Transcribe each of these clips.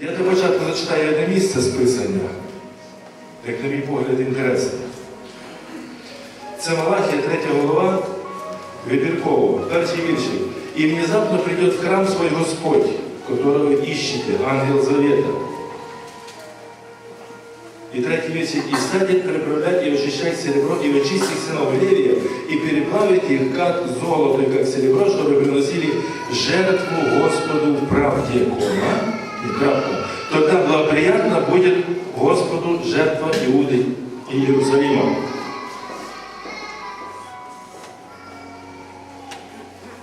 Я для початку зачитаю одне місце з Писання, як на мій погляд, інтересне. Це Малахія, 3 голова, вибірково, перший вірші. «И внезапно придет в храм свой Господь, которого ищете, ангел завета». И третий вірші. «И станет переправлять и очищать серебро, и очистить сынов Левия, и переплавить их, как золото, и как серебро, чтобы приносили жертву Господу в правде». Кома. Тогда благоприятно будет Господу жертва Иуды и Иерусалима.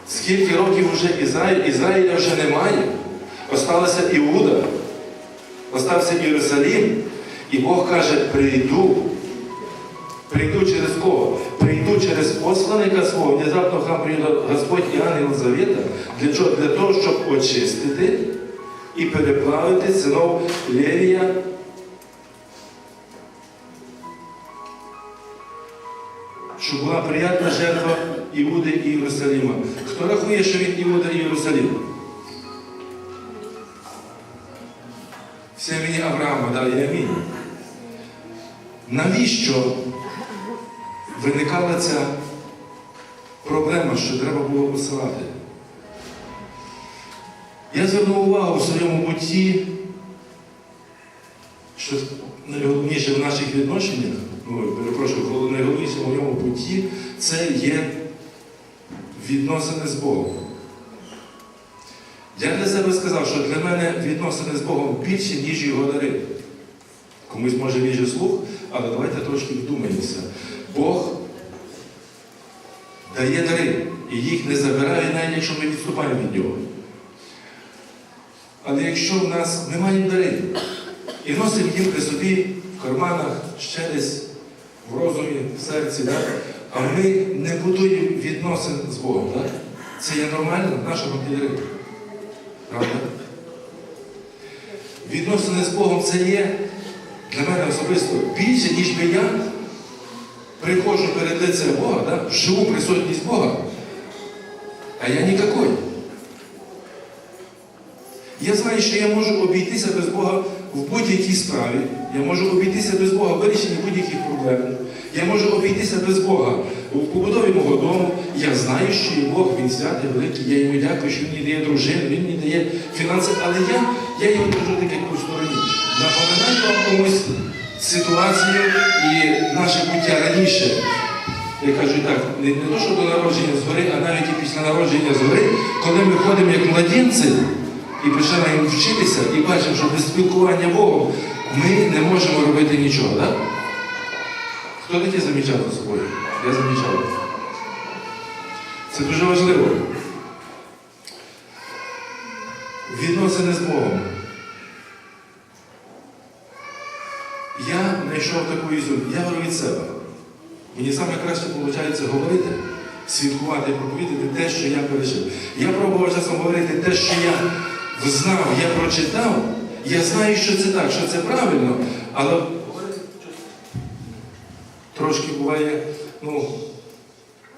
Скільки років вже Ізраїль, Ізраїля вже немає. Осталася Іуда, остався Єрусалім. І Бог каже, прийду. Прийду через кого? Прийду через посланника свого. Внезапно в храм прийде Господь і ангел Завета. Для чого? Для того, щоб очистити і переплавити синов Левія. Щоб була приятна жертва Іуди і Єрусалима. Хто рахує, що він Іуда і Єрусалим? Все мені Авраама, да, і амінь. Навіщо виникала ця проблема, що треба було посилати? Я звернув увагу в своєму бутті, що найголовніше в наших відношеннях, ну, перепрошую, найголовніше в моєму бутті це є відносини з Богом. Я для себе сказав, що для мене відносини з Богом більше, ніж його дари. Комусь може ріже слух, але давайте трошки вдумаємося. Бог дає дари, і їх не забирає, навіть якщо ми відступаємо від нього. Але якщо в нас маємо дари і носимо їм при собі в карманах, ще десь в розумі, в серці, да? а ми не будуємо відносин з Богом, так? це є нормально в нашому дари. Правда? Відносини з Богом це є для мене особисто більше, ніж би я приходжу перед лицем Бога, да? живу присутність Бога, а я нікакой. Я знаю, що я можу обійтися без Бога в будь-якій справі. Я можу обійтися без Бога в вирішенні будь-яких проблем. Я можу обійтися без Бога в побудові мого дому. Я знаю, що є Бог, Він святий, великий. Я йому дякую, що він мені дає дружину, він мені дає фінанси. Але я, я його держу так як стороні. Напоминаю вам комусь ситуацію і наше буття раніше. Я кажу так, не, то, що до народження згори, а навіть і після народження згори, коли ми ходимо як младенці і починаємо вчитися і бачимо, що без спілкування Богом ми не можемо робити нічого. Так? Хто таке замічав за собою? Я замічав. Це дуже важливо. Відносини з Богом. Я знайшов таку ізюм. Я говорю від себе. Мені саме краще виходить говорити, свідкувати і проповідати те, що я пережив. Я пробував часом говорити те, що я знав, я прочитав. Я знаю, що це так, що це правильно, але трошки буває, ну,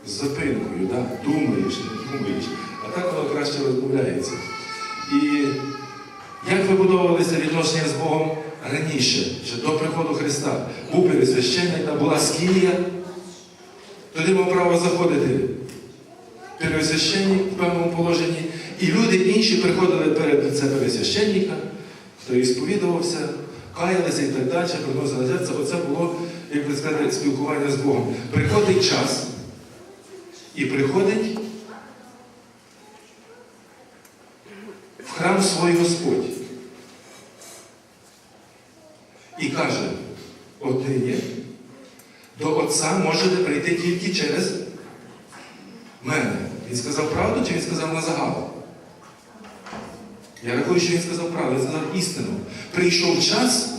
з запинкою, да? думаєш, не думаєш, а так воно краще розмовляється. І як вибудовувалися відношення з Богом раніше, ще до приходу Христа? Був пересвященник, була скія, туди мав право заходити пересвященник в певному положенні, і люди інші приходили перед це пересвященника, хто і сповідувався, каялися і так далі, приносили жертву. Оце було, як би сказати, спілкування з Богом. Приходить час, і приходить в храм свій Господь. І каже, однині до Отця можете прийти тільки через мене. Він сказав правду чи він сказав на загал? Я рахую, що він сказав правду, він сказав істину. Прийшов час,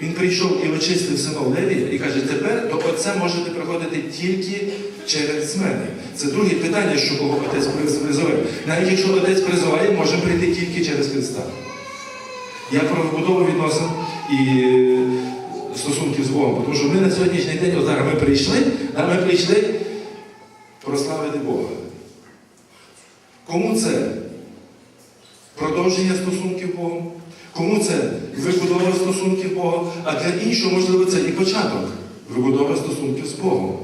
він прийшов і очистив синов Левія і каже, тепер до Отця можете приходити тільки через мене. Це друге питання, що кого Отець призове. Навіть якщо Отець призиває, можемо прийти тільки через Христа. Я про вибудову відносин і е, стосунків з Богом, тому що ми на сьогоднішній день, от зараз ми прийшли, а ми прийшли прославити Бога. Кому це продовження стосунків з Богом. Кому це вибудова стосунків з Богом, а для іншого, можливо, це і початок вибудова стосунків з Богом.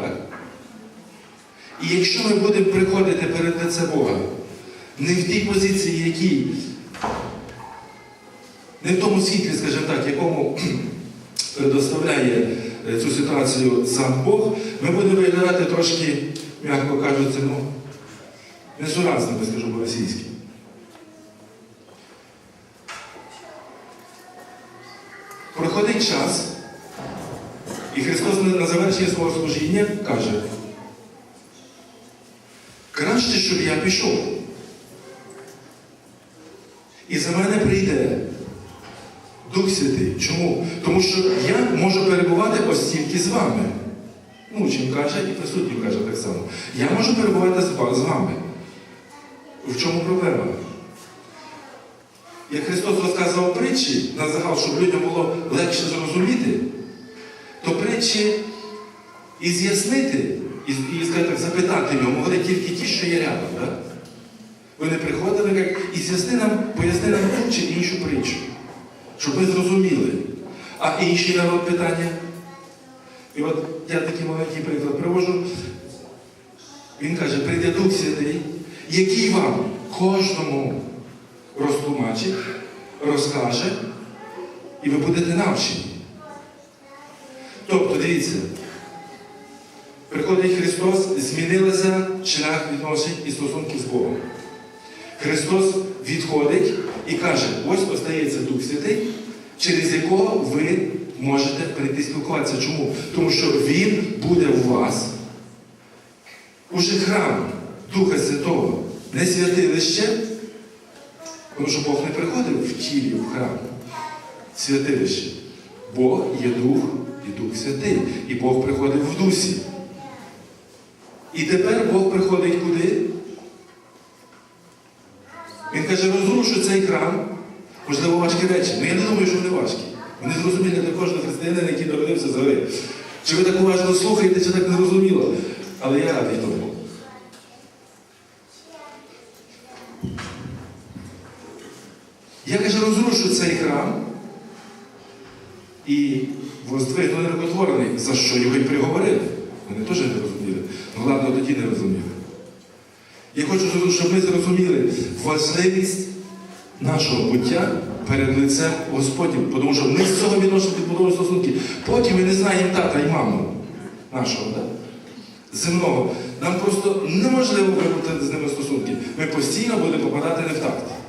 Так? І якщо ми будемо приходити перед лице Бога, не в тій позиції, якій, не в тому світлі, скажімо так, якому предоставляє е, цю ситуацію сам Бог, ми будемо виглядати трошки, м'яко кажучи, ну, несуразними, скажу по-російськи. Проходить час, і Христос на завершення свого служіння каже, краще, щоб я пішов. І за мене прийде Дух Святий. Чому? Тому що я можу перебувати ось тільки з вами. Чим каже, і присутнім каже так само. Я можу перебувати з вами. В чому проблема? Як Христос розказував притчі на загал, щоб людям було легше зрозуміти, то притчі і з'яснити, і, і так, запитати його могли тільки ті, що є рядом. Да? Вони приходили як, і з'ясни нам, поясни нам ту чи іншу притчу, щоб ми зрозуміли. А інший народ питання. І от я такий маленький приклад привожу. Він каже, прийде Дух Святий, який вам кожному розтлумачить, розкаже, і ви будете навчені. Тобто, дивіться, приходить Христос, змінилися шлях відношень і стосунків з Богом. Христос відходить і каже, ось остається Дух Святий, через якого ви можете прийти спілкуватися. Чому? Тому що Він буде у вас. Уже храм Духа Святого, не святилище, тому що Бог не приходив в тілі в храм, святилище. Бог є Дух і Дух Святий. І Бог приходить в дусі. І тепер Бог приходить куди? Він каже, розрушу цей храм. Можливо, важкі речі. Ну я не думаю, що вони важкі. Вони зрозумілі для кожного християнина, який народився з. Чи ви так уважно слухаєте, чи так не зрозуміло? Але я радий тому. Я каже, розрушу цей храм і воздвигну нерокотворений, за що його й приговорили. Вони теж не розуміли. Ну ладно, тоді не розуміли. Я хочу, щоб ми зрозуміли важливість нашого буття перед лицем Господнім, тому що ми з цього відношення підбудовуємо стосунки. Потім ми не знаємо тата і маму нашого, да? земного. Нам просто неможливо вибути з ними стосунки. Ми постійно будемо попадати не в такт.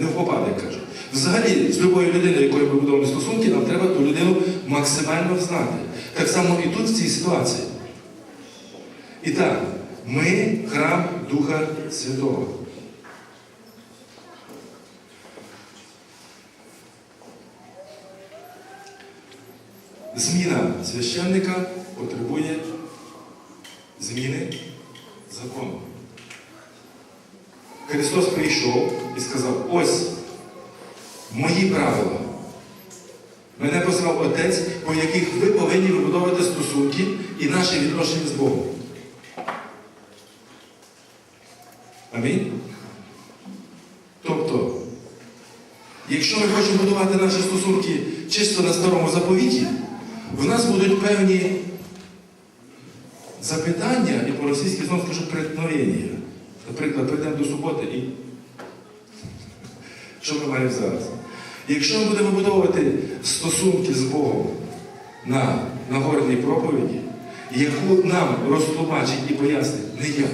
Не в попади, як кажуть. Взагалі, з любою людиною, якою ми будуємо стосунки, нам треба ту людину максимально знати. Так само і тут в цій ситуації. І так, ми храм Духа Святого. Зміна священника потребує зміни закону. Христос прийшов і сказав, ось мої правила. Мене послав Отець, по яких ви повинні вибудовувати стосунки і наші відношення з Богом. Амінь. Тобто, якщо ми хочемо будувати наші стосунки чисто на старому заповіті, в нас будуть певні запитання, і по-російськи знову скажу преткновення. Наприклад, прийдемо до суботи і що ми маємо зараз? Якщо ми будемо вибудовувати стосунки з Богом на Нагорній проповіді, яку нам розтлумачить і пояснить не я,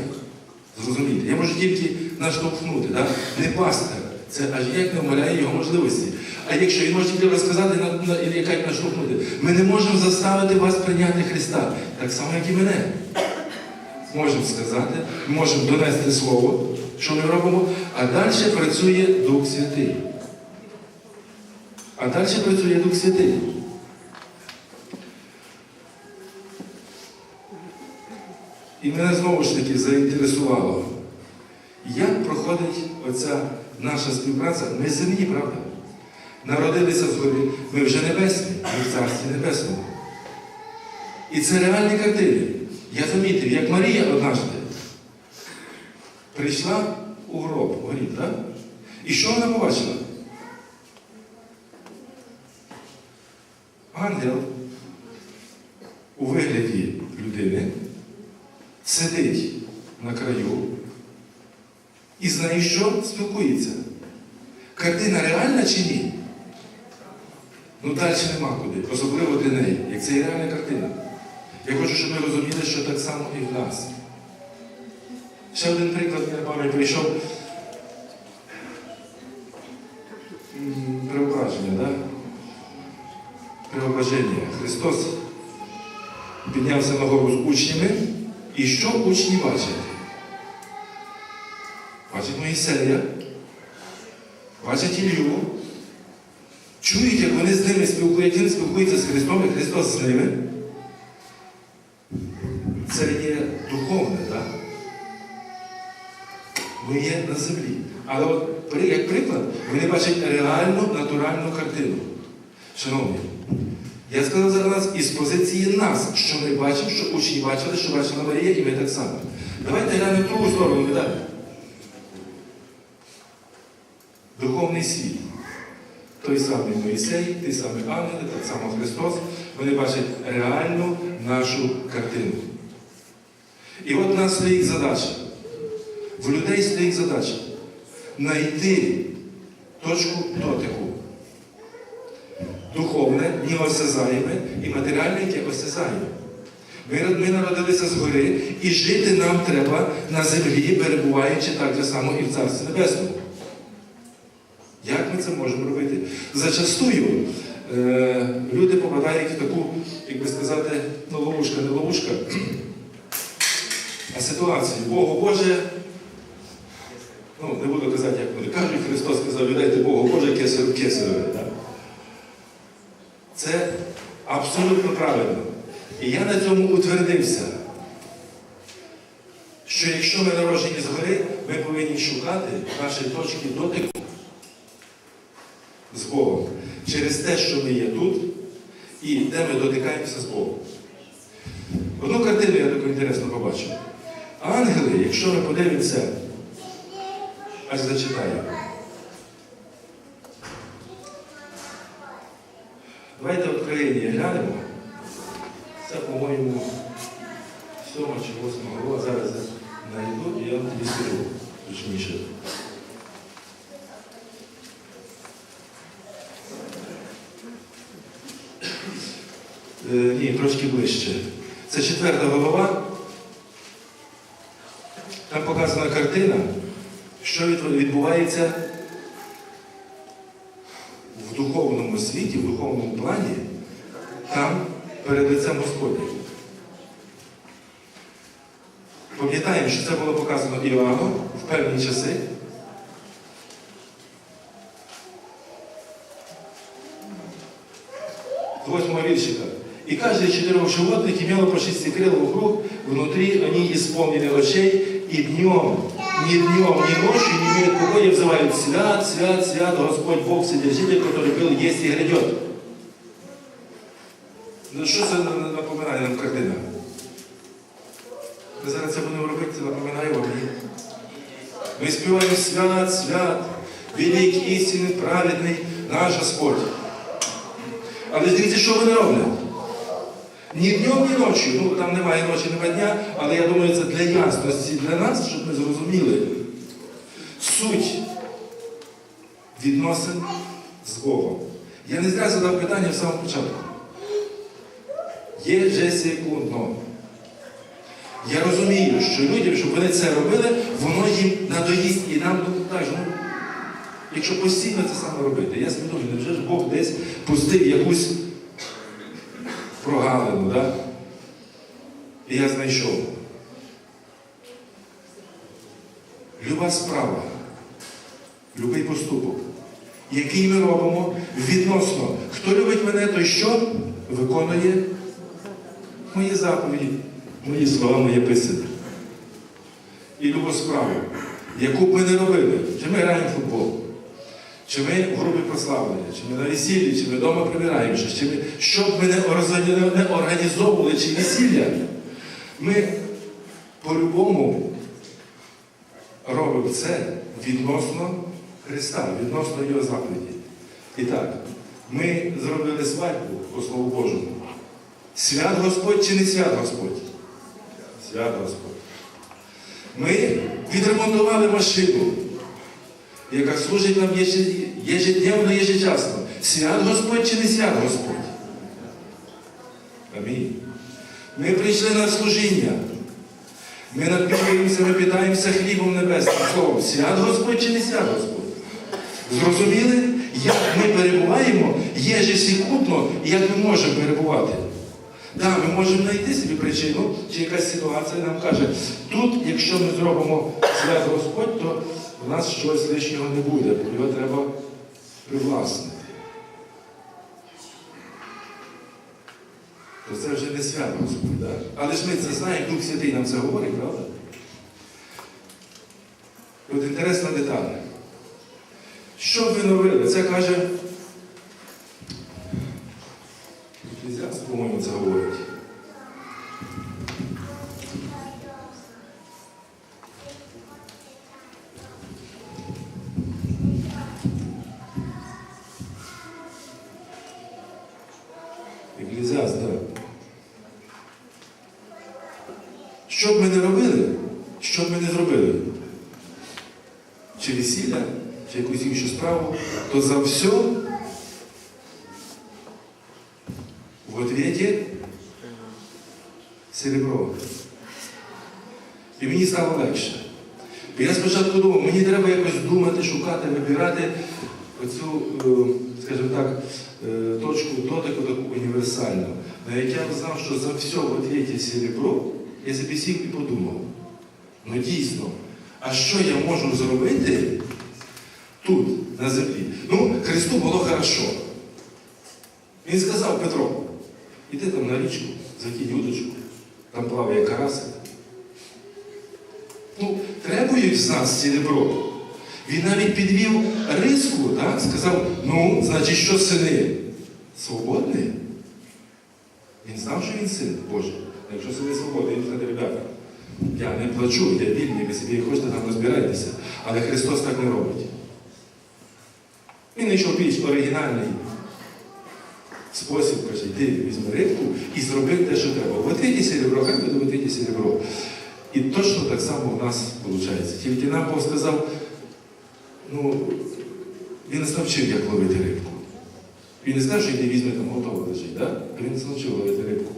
зрозумієте, я можу тільки наштовхнути, да? не пастор. Це аж як не вмаляє його можливості. А якщо він може тільки розказати, і як наштовхнути, ми не можемо заставити вас прийняти Христа, так само, як і мене. Можемо сказати, можемо донести слово, що ми робимо, а далі працює Дух Святий. А далі працює Дух Святий. І мене знову ж таки заінтересувало, як проходить оця наша співпраця. Ми земні, правда? Народилися згорі, ми вже небесні, ми в Царстві Небесному. І це реальні картини. Я замітив, як Марія однажды прийшла у гроб, у гріб, так? І що вона побачила? Ангел у вигляді людини сидить на краю і з нею що спілкується. Картина реальна чи ні? Ну далі нема куди, особливо для неї, як це є реальна картина. Я хочу, щоб ми розуміли, що так само і в нас. Ще один приклад мені на пам'ять прийшов. Преображення, так? Преображення. Христос піднявся на гору з учнями. І що учні бачать? Бачать Моїсея, бачать Ілью, чують, як вони з ними спілкуються, він спілкується з Христом, і Христос з ними. Це є духовне? Ми є на землі. Але от, як приклад, вони бачать реальну натуральну картину. Шановні, я сказав зараз із позиції нас, що ми бачимо, що учні бачили, що бачила Марія, і ми так само. Давайте глянемо другу сторону медалі. Духовний світ. Той самий Моїсей, той самий ангели, так само Христос, вони бачать реальну нашу картину. І от нас стоїть задача. В людей стоїть задача знайти точку дотику. Духовне, неосязаєме і матеріальне, яке осязаєме. Ми, ми народилися згори, і жити нам треба на землі, перебуваючи так же само і в Царстві Небесному. Як ми це можемо робити? Зачастую е, люди попадають в таку, як би сказати, ну, ловушка, не ловушка, а ситуацію. Богу Боже, ну, не буду казати, як вони кажуть, Христос сказав, віддайте Богу Боже, кесарю кесареве. Це абсолютно правильно. І я на цьому утвердився, що якщо ми народжені згори, ми повинні шукати наші точки дотику з Богом через те, що ми є тут і де ми дотикаємося з Богом. Одну картину я таку інтересно побачив. Ангели, якщо ми подивимося, аж зачитаю. Давайте откровення глянемо. Це, по-моєму, сьома чи восьма глава. Зараз знайду і я вам скажу точніше. Е, Ні, трошки ближче. Це четверта голова. Там показана картина, що від- відбувається в духовному світі, в духовному плані, там перед лицем Господнім. Пам'ятаємо, що це було показано Іоанном в певні часи. восьмого віршика. И каждый из четырех животных имело по шести крыл вокруг, внутри они исполнены очей, и днем, ни днем, ни ночью не имеют покоя, и взывают «Свят, свят, свят, Господь Бог, Вседержитель, который был, есть и грядет». Ну що це напоминає нам картина? Ми зараз це будемо робити, це напоминає вам її. Ми співаємо свят, свят, великий, істинний, праведний наш Господь. Але дивіться, що вони роблять. Ні днем, ні ночі. Ну, там немає ночі, немає дня, але я думаю, це для ясності для нас, щоб ми зрозуміли суть відносин з Богом. Я не зря задав питання в самому початку. Є же секундно. Я розумію, що людям, щоб вони це робили, воно їм надоїсть і нам так, ну, якщо постійно це саме робити. Я думаю, невже ж Бог десь пустив якусь прогалину, да? І я знайшов. Люба справа, любий поступок, який ми робимо відносно, хто любить мене, той що виконує мої заповіді, мої слова, моє писання. І любу справу, яку б ми не робили, чи ми граємо в футбол, чи ми в групі прославлення, чи ми на весіллі, чи ми вдома прибираємо, щось, чи ми, що б ми не організовували, чи весілля, ми по-любому робимо це відносно Христа, відносно Його заповіді. І так, ми зробили свадьбу по Слову Божому. Свят Господь чи не свят Господь? Свят Господь. Ми відремонтували машину, яка служить нам єжед- єжедневно, єжечасно. Свят Господь чи не свят Господь? Амінь. Ми прийшли на служіння. Ми напіваємося, ми питаємося хлібом небесним словом. Свят Господь чи не свят Господь? Зрозуміли, як ми перебуваємо єжесекундно і як ми можемо перебувати? Так, ми можемо знайти собі причину, чи якась ситуація нам каже, тут, якщо ми зробимо свят Господь, то в нас щось лишнього не буде, бо його треба привласнити. То це вже не свят Господь, так? Але ж ми це знаємо, Дух Святий нам це говорить, правда? От інтересна деталь. Що б ви? Це каже. Еклезіаст, по-моєму, це говорить. Еклезіаст, так. Що б ми не робили, що б ми не зробили, чи весілля, чи якусь іншу справу, то за все в ответе серебро. І мені стало легше. Бо я спочатку думав, мені треба якось думати, шукати, вибирати оцю, е, скажімо так, е, точку дотику таку універсальну. На як я знав, що за все в ответе серебро, я собі і подумав. Ну дійсно, а що я можу зробити тут, на землі? Ну, Христу було хорошо. Він сказав Петро, іди там на річку, закинь удочку, там плаває карасик. Ну, требують з нас серебро. Він навіть підвів риску, так? сказав, ну, значить, що сини? Свободні? Він знав, що він син Божий. Якщо сини свободні, він каже, ребята, я не плачу, я вільний, ви собі хочете там розбирайтеся. Але Христос так не робить. Він знайшов більш оригінальний спосіб, каже, йди візьми рибку і зроби те, що треба. В серебро, хай буде в серебро. І точно так само в нас виходить. Тільки нам Бог сказав, ну, він нас навчив, як ловити рибку. Він не сказав, що йди візьми там готово лежить, да? він нас навчив ловити рибку.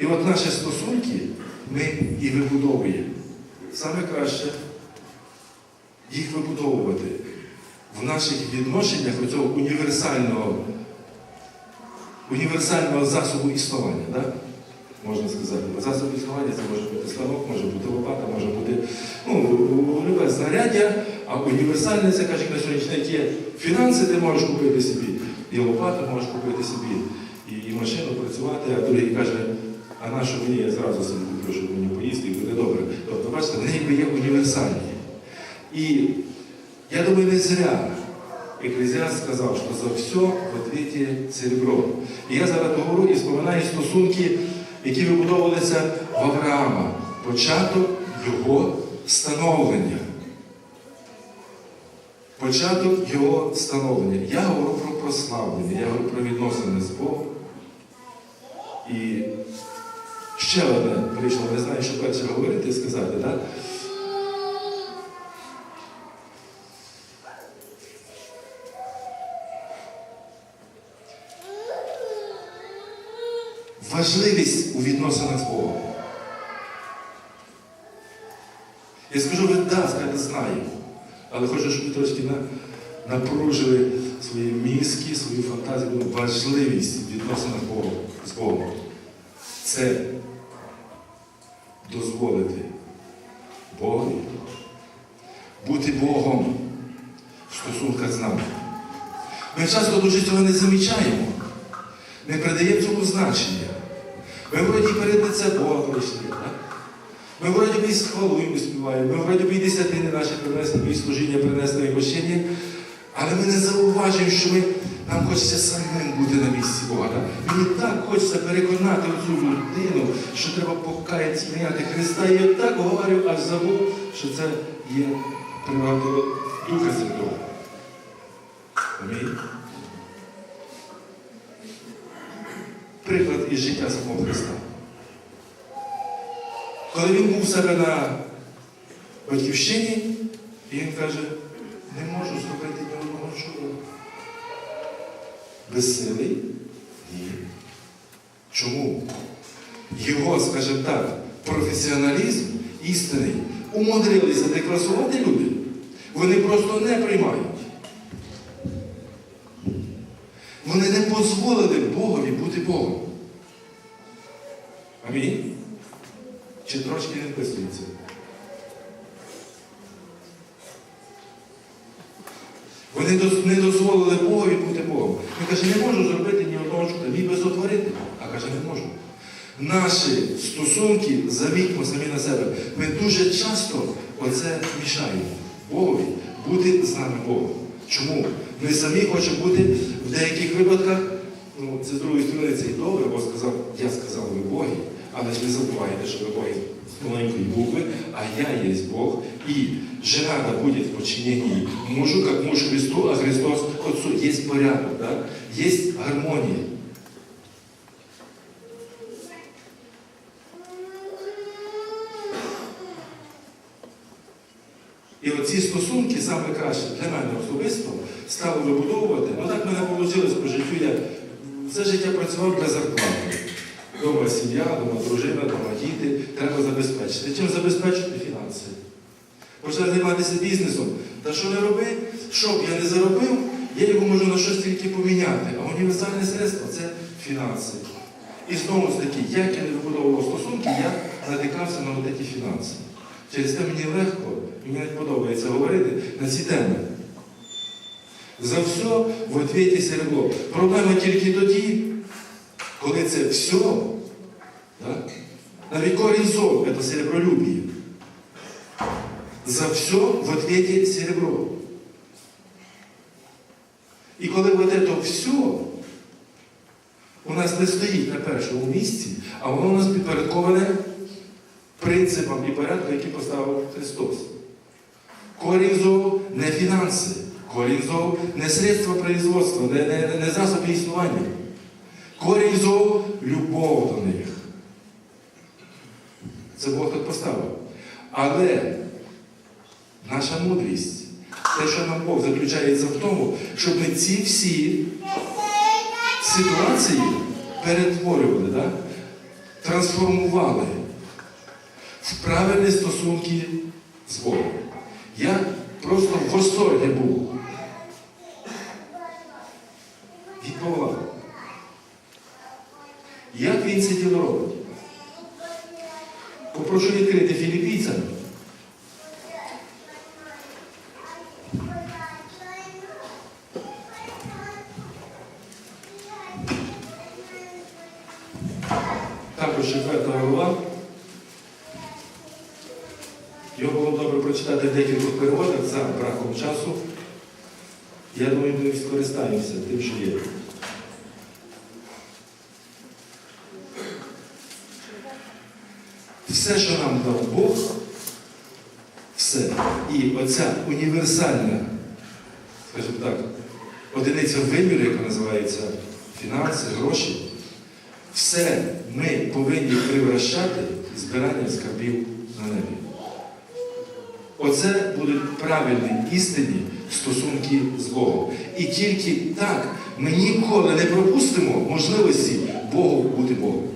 І от наші стосунки ми і вибудовуємо. Саме краще їх вибудовувати в наших відношеннях цього універсального, універсального засобу існування. Да? Можна сказати. Засоб існування це може бути станок, може бути лопата, може бути ну, любе знаряддя, а універсальне це каже, на сьогоднішній день є фінанси, ти можеш купити собі, і лопату можеш купити собі, і, машину працювати, а другий каже, а на що мені зразу собі куплю, щоб мені поїсти і буде добре. Тобто, бачите, вони якби є універсальні. І я думаю, не зря Еклезіаст сказав, що за все в отвіті серебро. І я зараз говорю і споминаю стосунки, які вибудовувалися в Авраама. Початок його становлення. Початок його становлення. Я говорю про прославлення, я говорю про відносини з Богом. І ще одне прийшло, не знаю, що перше говорити і сказати, так? Важливість у відносинах з Богом. Я скажу, ви да, скажете, знаю. Але хочу, щоб ви трошки на, напружили свої мізки, свою фантазію. Важливість в відносинах з Богом. Це дозволити Богові бути Богом в стосунках з нами. Ми часто дуже цього не замічаємо, не придаємо цьому значення. Ми вроді перед лице Бога прийшли. Ми вроді би і хвалу співаємо, ми вроді би і десятини наші принесли, і служіння принесли і прощення, але ми не зауважуємо, що ми, нам хочеться самим бути на місці Бога. Мені так хочеться переконати цю людину, що треба покаятися, прийняти Христа. І я так говорю, аж забув, що це є прерогатива Духа Святого. Амінь. Приклад із життя самого Христа. Коли він був у себе на батьківщині, він каже, не можу зробити ні одного чуда. Безсилий? Ні. Чому? Його, скажімо так, професіоналізм істинний умудрилися декласувати люди. Вони просто не приймають. Вони не дозволили Богові бути Богом. Амінь? Чи трошки не вписується? Вони не дозволили Богові бути Богом. Він каже, не можу зробити ні одного чуда. Міг би сотворити, а каже, не можу. Наші стосунки, замітьмо самі на себе, ми дуже часто оце мішаємо Богові бути з нами Богом. Чому? Ми самі хочемо бути в деяких випадках, ну це з другої сторони, це і добре, бо сказав, я сказав ви Боги, але ж не забувайте, що ви Боги з маленької букви, а я є Бог, і жена буде в починенні мужу, як муж Христу, а Христос Отцу. Є порядок, да? є гармония. І оці стосунки саме краще для мене особисто стали вибудовувати. Ну так мене вийшло по життю. Я все життя працював для зарплати. Дома сім'я, дома дружина, дома діти. Треба забезпечити. Чим забезпечити фінанси? Почав займатися бізнесом. Та що не роби, що б я не заробив, я його можу на щось тільки поміняти. А універсальне средство це фінанси. І знову ж таки, як я не вибудовував стосунки, я натикався на ті фінанси. Через те мені легко, мені подобається говорити на ці теми. За все в отвіті серебло. Проблема тільки тоді, коли це все, да? навіть горизонт, це серебролюбие. За все в ответе серебро. І коли вот это все у нас не стоїть на першому місці, а воно у нас підпорядковане принципам і порядку, які поставив Христос. Корінь зов не фінанси, корінь зов не средства производства, не, не, не засоби існування. Корінь зов любов до них. Це Бог так поставив. Але наша мудрість, те, що нам Бог заключається в тому, щоб ми ці всі ситуації перетворювали, да? трансформували в правильні стосунки з Богом. Я просто в восторгі був від Павла. Як він це діло робить? Попрошу відкрити філіппійцям. Також четверта глава. Його було б добре прочитати в декількох переводах за браком часу. Я думаю, ми скористаємося тим, що є. Все, що нам дав Бог, все. І оця універсальна, скажімо так, одиниця виміру, яка називається фінанси, гроші, все ми повинні привращати збиранням скарбів на небі. Оце будуть правильні істинні стосунки з Богом. І тільки так ми ніколи не пропустимо можливості Богу бути Богом.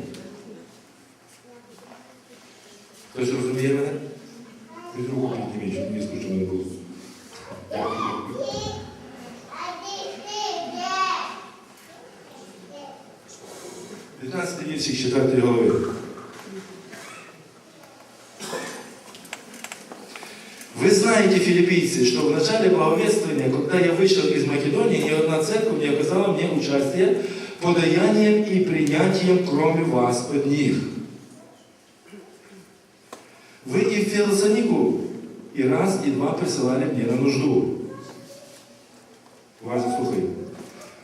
Благовествования, когда я вышел из Македонии, ни одна церковь не оказала мне участия подаянием и принятием, кроме вас, одних. Вы и в Фессалонику и раз, и два присылали мне на нужду. Уважно слухай.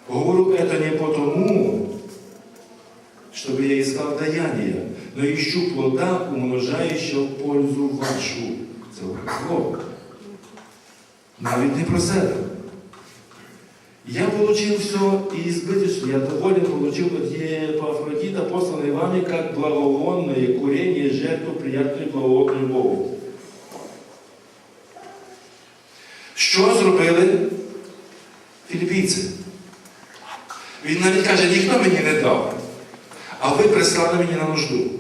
Говорю это не потому, чтобы я искал даяния, но ищу плода, умножающего пользу вашу. Це слово. Навіть не про себе. Я получил все и избыточно, я доволен, получил от Епафродита, посланный вами, как благовонное курение, жертву приятную благовонную Богу. Що зробили філіппійці? Він навіть каже, ніхто мені не дав, а ви прислали мені на нужду.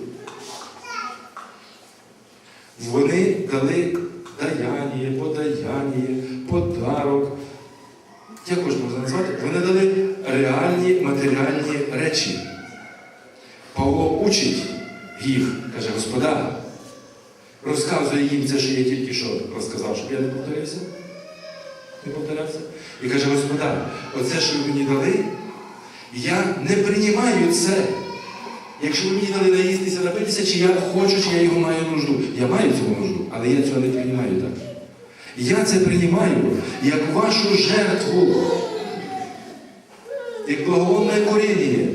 Вони дали даяння, подаяння, подарок. Як можна назвати? Вони дали реальні матеріальні речі. Павло учить їх, каже, Господа, розказує їм це, що я тільки що розказав, щоб я не повторився. Не повторявся. І каже, Господа, оце, що ви мені дали, я не приймаю це. Якщо ви мені дали наїстися, напитися, чи я хочу, чи я його маю нужду. Я маю цього нужду, але я цього не приймаю так. Я це приймаю як вашу жертву, як благовонне коріння,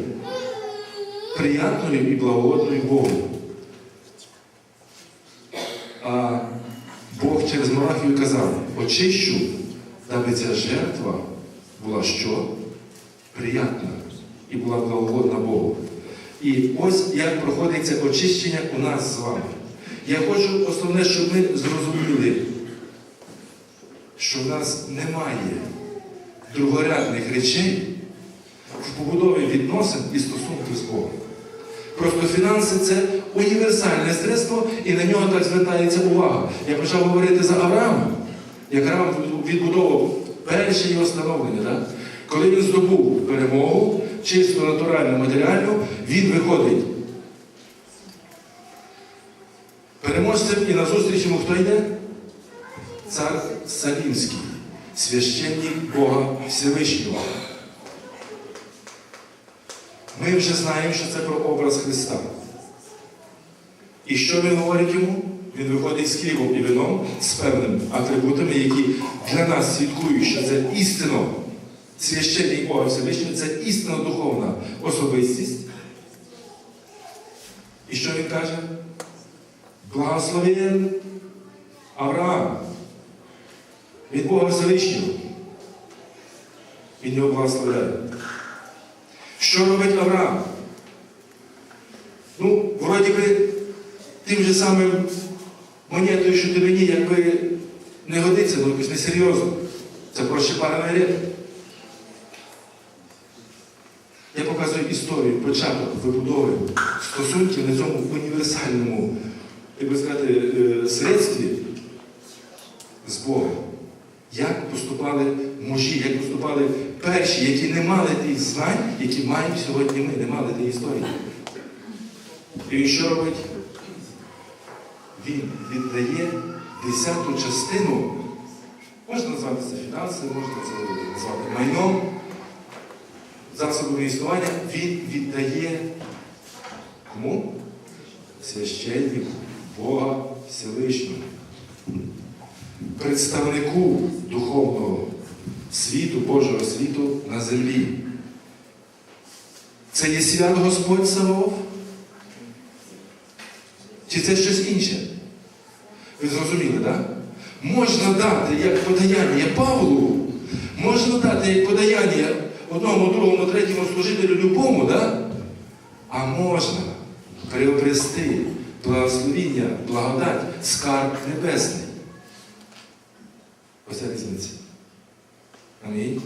приятною і благоводною Богу. А Бог через Малахію казав, очищу, даби ця жертва була що? Приятна і була благоводна Богу. І ось як проходить це очищення у нас з вами. Я хочу основне, щоб ми зрозуміли, що в нас немає другорядних речей в побудові відносин і стосунків з Богом. Просто фінанси це універсальне средство, і на нього так звертається увага. Я почав говорити за Авраама, як Авраам відбудовував перше його становлення. Так? Коли він здобув перемогу, чисто натуральну, матеріальну, він виходить. Переможцем і назустріч йому хто йде? Цар Салімський, священник Бога Всевишнього. Ми вже знаємо, що це про образ Христа. І що він говорить йому? Він виходить з хлібом і вином з певними атрибутами, які для нас свідкують, що це істинно священник Бога Всевишнього, це істинно духовна особистість. І що він каже? Благословен Авраам від Бога Всевишнього. Він його благословляє. Що робить Авраам? Ну, вроді би, тим же самим монетою, що ти мені, якби не годиться, ну якось несерйозно. Це проще параний ряд. Я показую історію, початок вибудови стосунків на цьому універсальному, як би сказати, е, средстві з Богом. Як поступали мужі, як поступали перші, які не мали тих знань, які маємо сьогодні ми, не мали тієї історії. І він що робить? Він віддає десяту частину, можна назвати це фінансами, можна це назвати майном, засобами існування, він віддає кому? Священнику Бога Всевишнього представнику духовного світу, Божого світу на землі. Це є свят Господь Савов? Чи це щось інше? Ви зрозуміли, так? Можна дати як подаяння Павлу, можна дати як подаяння одному, другому, третьому служителю любому, да? а можна приобрести благословіння, благодать, скарб небесний. Ось ця різниця. Амінь.